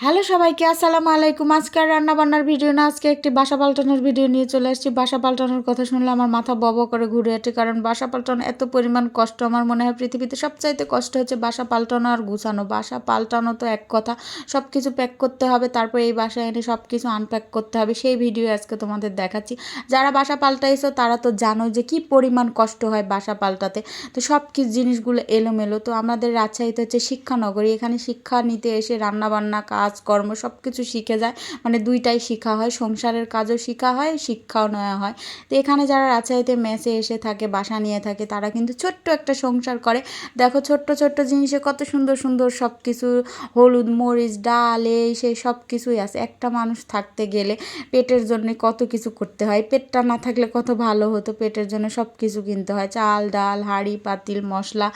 Hello সবাইকে, আসসালামু আলাইকুম। আজকে আর রান্না বান্নার ভিডিও না, আজকে একটি বাসা পাল্টানোর ভিডিও নিয়ে চলে আসছি। বাসা পাল্টানোর কথা শুনলে আমার মাথা বব করে ঘুরে ওঠে, কারণ বাসা পাল্টানো এত পরিমাণ কষ্ট। আমার মনে হয় পৃথিবীতে সবচাইতে কষ্ট হচ্ছে বাসা পাল্টানো আর গুছানো। বাসা পাল্টানো তো এক কথা সব কিছু প্যাক করতে হবে, তারপর এই বাসায় এনে সব কিছু আনপ্যাক করতে হবে। সেই ভিডিও আজকে তোমাদের দেখাচ্ছি। যারা বাসা পাল্টাইছো, তারা তো জানো যে কি পরিমাণ কষ্ট হয় বাসা পাল্টাতে। তো সব কিছু জিনিসগুলো এলোমেলো। তো আমাদের রাজশাহীতে হচ্ছে শিক্ষানগরী। এখানে শিক্ষা নিতে এসে রান্নাবান্না, কাজ কাজকর্ম সব কিছু শিখে যায়। মানে দুইটাই শেখা হয়, সংসারের কাজও শেখা হয়, শিক্ষাও নেওয়া হয়। তো এখানে যারা রাজশাহীতে মেসে এসে থাকে, বাসা নিয়ে থাকে, তারা কিন্তু ছোট্ট একটা সংসার করে। দেখো ছোট্ট ছোট্ট জিনিসে কত সুন্দর সুন্দর সব কিছু হলুদ, মরিচ, ডাল, এই সেই সব কিছুই আছে। একটা মানুষ থাকতে গেলে পেটের জন্য কত কিছু করতে হয়। পেটটা না থাকলে কত ভালো হতো, পেটের জন্য সব কিছু কিনতে হয়। চাল, ডাল, হাঁড়ি, পাতিল, মশলা,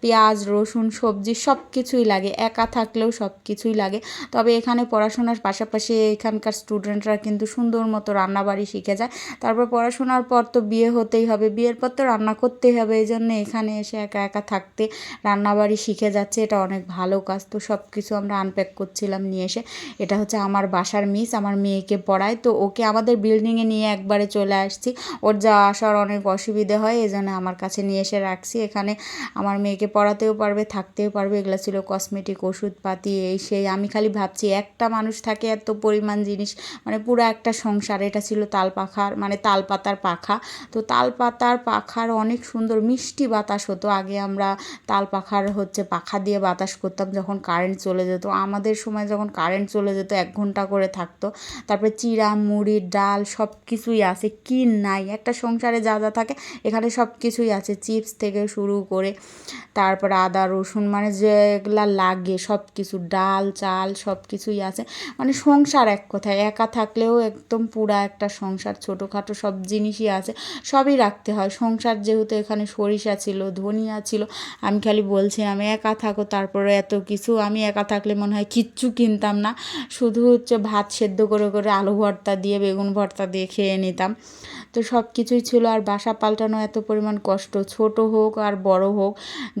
পেঁয়াজ, রসুন, সবজি সব কিছুই লাগে। একা থাকলেও সব কিছুই লাগে। তবে এখানে পড়াশোনার পাশাপাশি এখানকার স্টুডেন্টরা কিন্তু সুন্দর মতো রান্নাবাড়ি শিখে যায়। তারপর পড়াশোনার পর তো বিয়ে হতেই হবে, বিয়ের পর তো রান্না করতেই হবে এই জন্য এখানে এসে একা একা থাকতে রান্নাবাড়ি শিখে যাচ্ছে, এটা অনেক ভালো কাজ। তো সব কিছু আমরা আনপ্যাক করছিলাম নিয়ে এসে, এটা হচ্ছে আমার বাসার মিস আমার মেয়েকে পড়ায়। তো ওকে আমাদের বিল্ডিংয়ে নিয়ে একবারে চলে আসছি, ওর যা আসার অনেক অসুবিধে হয় এই জন্য আমার কাছে নিয়ে এসে রাখছি। এখানে আমার মেয়েকে পড়াতেও পারবে, থাকতেও পারবে, এগুলো ছিল কসমেটিক ওষুধপাতি, এই সেই, আমি খালি ভাবছি, একটা মানুষ থাকে এত পরিমাণ জিনিস মানে পুরো একটা সংসার, এটা ছিল তাল পাখার মানে তাল পাতার পাখা। তো তাল পাতার পাখার অনেক সুন্দর মিষ্টি বাতাস হতো। আগে আমরা তাল পাখার হচ্ছে পাখা দিয়ে বাতাস করতাম যখন কারেন্ট চলে যেত। আমাদের সময় যখন কারেন্ট চলে যেত, এক ঘণ্টা করে থাকতো। তারপরে চিরা মুড়ি, ডাল সব কিছুই আছে, কি নাই? একটা সংসারে যা যা থাকে, এখানে সব কিছুই আছে। চিপস থেকে শুরু করে, তারপরে আদা, রসুন মানে যেগুলা লাগে সব কিছু ডাল, চাল সব কিছুই আছে। মানে সংসার এক কথায়, একা থাকলেও একদম পুরা একটা সংসার, ছোটোখাটো সব জিনিসই আছে, সবই রাখতে হয়। সংসার যেহেতু এখানে সরিষা ছিল, ধনিয়া ছিল, আমি খালি বলছি আমি একা থাকো, তারপরে এত কিছু, আমি একা থাকলে মনে হয় কিচ্ছু কিনতাম না। শুধু হচ্ছে ভাত সেদ্ধ করে করে আলু ভর্তা দিয়ে, বেগুন ভর্তা দিয়ে খেয়ে নিতাম। তো সব কিছুই ছিল আর বাসা পাল্টানো এত পরিমাণ কষ্ট। ছোট হোক আর বড় হোক,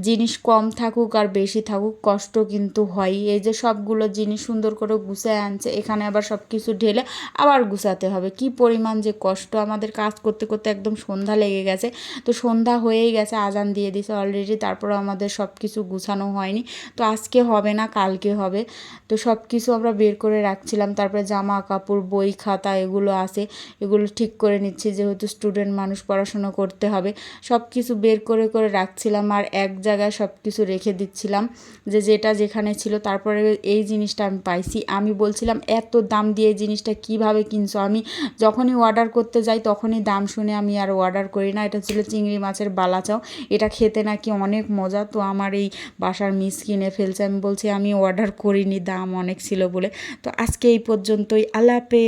জিনিস কম থাকুক আর বেশি থাকুক, কষ্ট কিন্তু হয় এই যে সবগুলো জিনিস সুন্দর করে গুছায় আনছে, এখানে আবার সব কিছু ঢেলে আবার গুছাতে হবে। কি পরিমাণ যে কষ্ট, আমাদের কাজ করতে করতে একদম সন্ধ্যা লেগে গেছে। তো সন্ধ্যা হয়েই গেছে, আজান দিয়ে দিছে অলরেডি তারপর আমাদের সব কিছু গুছানো হয়নি। তো আজকে হবে না, কালকে হবে। তো সব কিছু আমরা বের করে রাখছিলাম, তারপরে জামা কাপড় বই খাতা, এগুলো আছে। এগুলো ঠিক করে নিচ্ছি যেহেতু স্টুডেন্ট মানুষ পড়াশুনো করতে হবে সব কিছু বের করে করে রাখছিলাম আর এক জায়গায় সব কিছু রেখে দিচ্ছিলাম যে যেটা যেখানে ছিল তারপরে এই জিনিসটা আমি পাইছি। আমি বলছিলাম, এত দাম দিয়ে এই জিনিসটা কীভাবে কিনছো? আমি যখনই অর্ডার করতে যাই তখনই দাম শুনে আমি আর অর্ডার করি না। এটা ছিল চিংড়ি মাছের বালাচাও। এটা খেতে নাকি অনেক মজা। তো আমার এই বাসার মিস কিনে ফেলছে। আমি বলছি, আমি অর্ডার করিনি, দাম অনেক ছিল বলে। তো আজকে এই পর্যন্তই। আল্লাহ হাফেজ।